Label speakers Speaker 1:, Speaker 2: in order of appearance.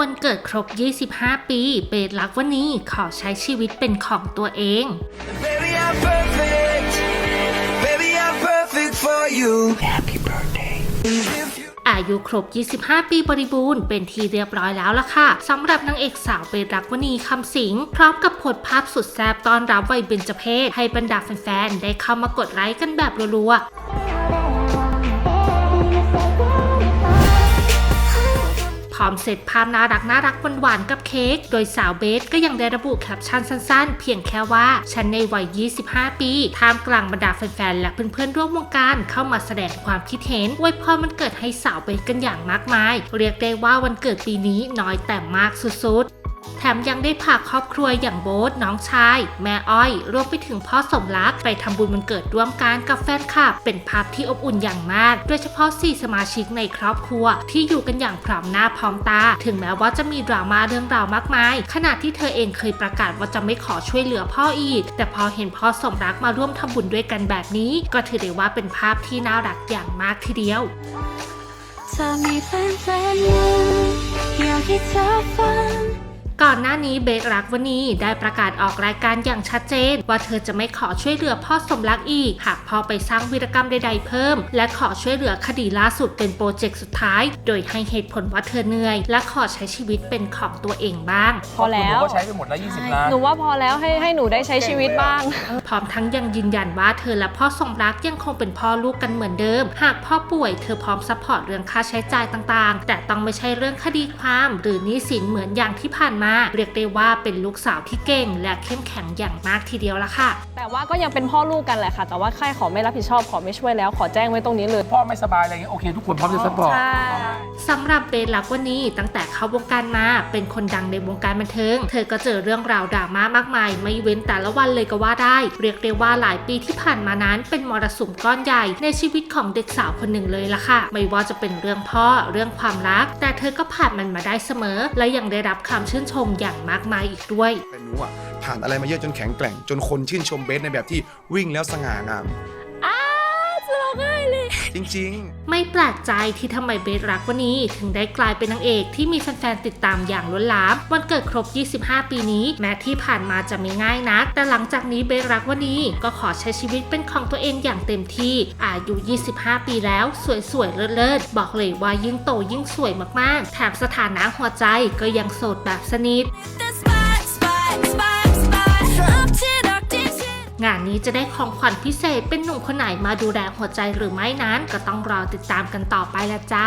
Speaker 1: วันเกิดครบ 25 ปี เบสลักวันนี้ขอใช้ชีวิตเป็นของตัวเอง
Speaker 2: Baby, I'm perfect. Baby, I'm perfect for you.
Speaker 1: อายุครบ 25 ปีบริบูรณ์ เป็นทีเรียบร้อยแล้วล่ะค่ะสำหรับนางเอกสาวเบสรักวณีคำสิง พร้อมกับโพสต์ภาพสุดแซ่บต้อนรับวัยเบญจเพศให้บรรดาแฟนๆ ได้เข้ามากดไลค์กันแบบรัวๆ อมเสร็จภาพน่ารักน่ารักหวานๆกับเค้ก โดยสาวเบสก็ยังได้ระบุแคปชั่นสั้นๆ เพียงแค่ว่า ฉันในวัย 25 ปีท่ามกลางบรรดาแฟนๆ และเพื่อนๆ ร่วมวงการเข้ามาแสดงความคิดเห็นอวยพรมันเกิดให้สาวเบสกันอย่างมากมาย เรียกได้ว่าวันเกิดปีนี้น้อยแต่มากสุดๆ แถมยังได้พาครอบครัวอย่างโบ๊ทน้องชาย แม่อ้อย รวมไปถึงพ่อสมรักไปทำบุญวันเกิดร่วมกันกับแฟนคลับ เป็นภาพที่อบอุ่นอย่างมาก โดยเฉพาะ 4 สมาชิกในครอบครัว ที่อยู่กันอย่างพร้อมหน้าพร้อมตา ถึงแม้ว่าจะมีดราม่าเรื่องราวมากมาย ขณะที่เธอเองเคยประกาศว่าจะไม่ขอช่วยเหลือพ่ออีก แต่พอเห็นพ่อสมรักมาร่วมทำบุญด้วยกันแบบนี้ ก็ถือได้ว่าเป็นภาพที่น่ารักอย่างมากทีเดียว
Speaker 3: เธอมีแฟนแฟนยังอยากให้เธอฟัง
Speaker 1: ก่อนหน้านี้เบสรักวนีได้ประกาศออกรายการอย่างชัดเจน ว่าเธอจะไม่ขอช่วยเหลือพ่อสมรักอีก หากพ่อไปสร้างวีรกรรมใดๆเพิ่ม และขอช่วยเหลือคดีล่าสุดเป็นโปรเจกต์สุดท้าย โดยให้เหตุผลว่าเธอเหนื่อย และขอใช้ชีวิตเป็นของตัวเองบ้าง
Speaker 4: พอแล้ว
Speaker 5: ก็ใช้ไปหมดแล้ว 20 ล้าน
Speaker 4: หนูว่าพอแล้วให้ให้หนูได้ใช้ชีวิตบ้าง
Speaker 1: พร้อมทั้งยังยืนยันว่าเธอและพ่อสมรักยังคงเป็นพ่อลูกกันเหมือนเดิม หากพ่อป่วยเธอพร้อมซัพพอร์ตเรื่องค่าใช้จ่ายต่างๆ แต่ต้องไม่ใช่เรื่องคดีความ หรือหนี้สินเหมือนอย่างที่ผ่านมาเรียกได้ว่าเป็นลูกสาวที่เก่ง และเข้มแข็งอย่างมากทีเดียวละค่ะ
Speaker 4: แต่ว่าก็ยังเป็นพ่อลูกกันแหละค่ะ แต่ว่าใครขอไม่รับผิดชอบขอไม่ช่วยแล้ว ขอแจ้งไว้ตรงนี้เลย
Speaker 5: พ่อไม่สบายอะไรเงี้ยโอเค ทุกคนพร้อมจะซัพพอร์ต
Speaker 4: ใช่
Speaker 1: สำหรับเบสลักวันนี้ตั้งแต่เข้าวงการมาเป็นคนดังในวงการบันเทิง เธอก็เจอเรื่องราวดราม่ามากมาย ไม่เว้นแต่ละวันเลยก็ว่าได้ เรียกได้ว่าหลายปีที่ผ่านมานั้น เป็นมรสุมก้อนใหญ่ในชีวิตของเด็กสาวคนหนึ่งเลยล่ะค่ะ ไม่ว่าจะเป็นเรื่องพ่อเรื่องความรัก แต่เธอก็ผ่านมันมาได้เสมอ และยังได้รับคำชื่นชมอย่างมากมายอีกด้วย
Speaker 6: แต่หนูอะผ่านอะไรมาเยอะจนแข็งแกร่ง จนคนชื่นชมเบสในแบบที่วิ่งแล้วสง่างาม
Speaker 3: จริงไม่
Speaker 1: แปลกใจที่ทำไมเบสรักวันนี้ ถึงได้กลายเป็นนางเอกที่มีแฟนๆติดตามอย่างล้นหลาม วันเกิดครบ 25 ปีนี้ แม้ที่ผ่านมาจะไม่ง่ายนัก แต่หลังจากนี้เบสรักวันนี้ก็ขอใช้ชีวิตเป็นของตัวเองอย่างเต็มที่อายุ 25 ปีแล้ว สวยๆเลิศๆบอกเลยว่ายิ่งโตยิ่งสวยมากๆ แถมสถานะหัวใจก็ยังโสดแบบสนิท งานนี้จะได้ของขวัญพิเศษเป็นหนุ่มคนไหนมาดูแลหัวใจหรือไม่นั้น ก็ต้องรอติดตามกันต่อไปละจ้า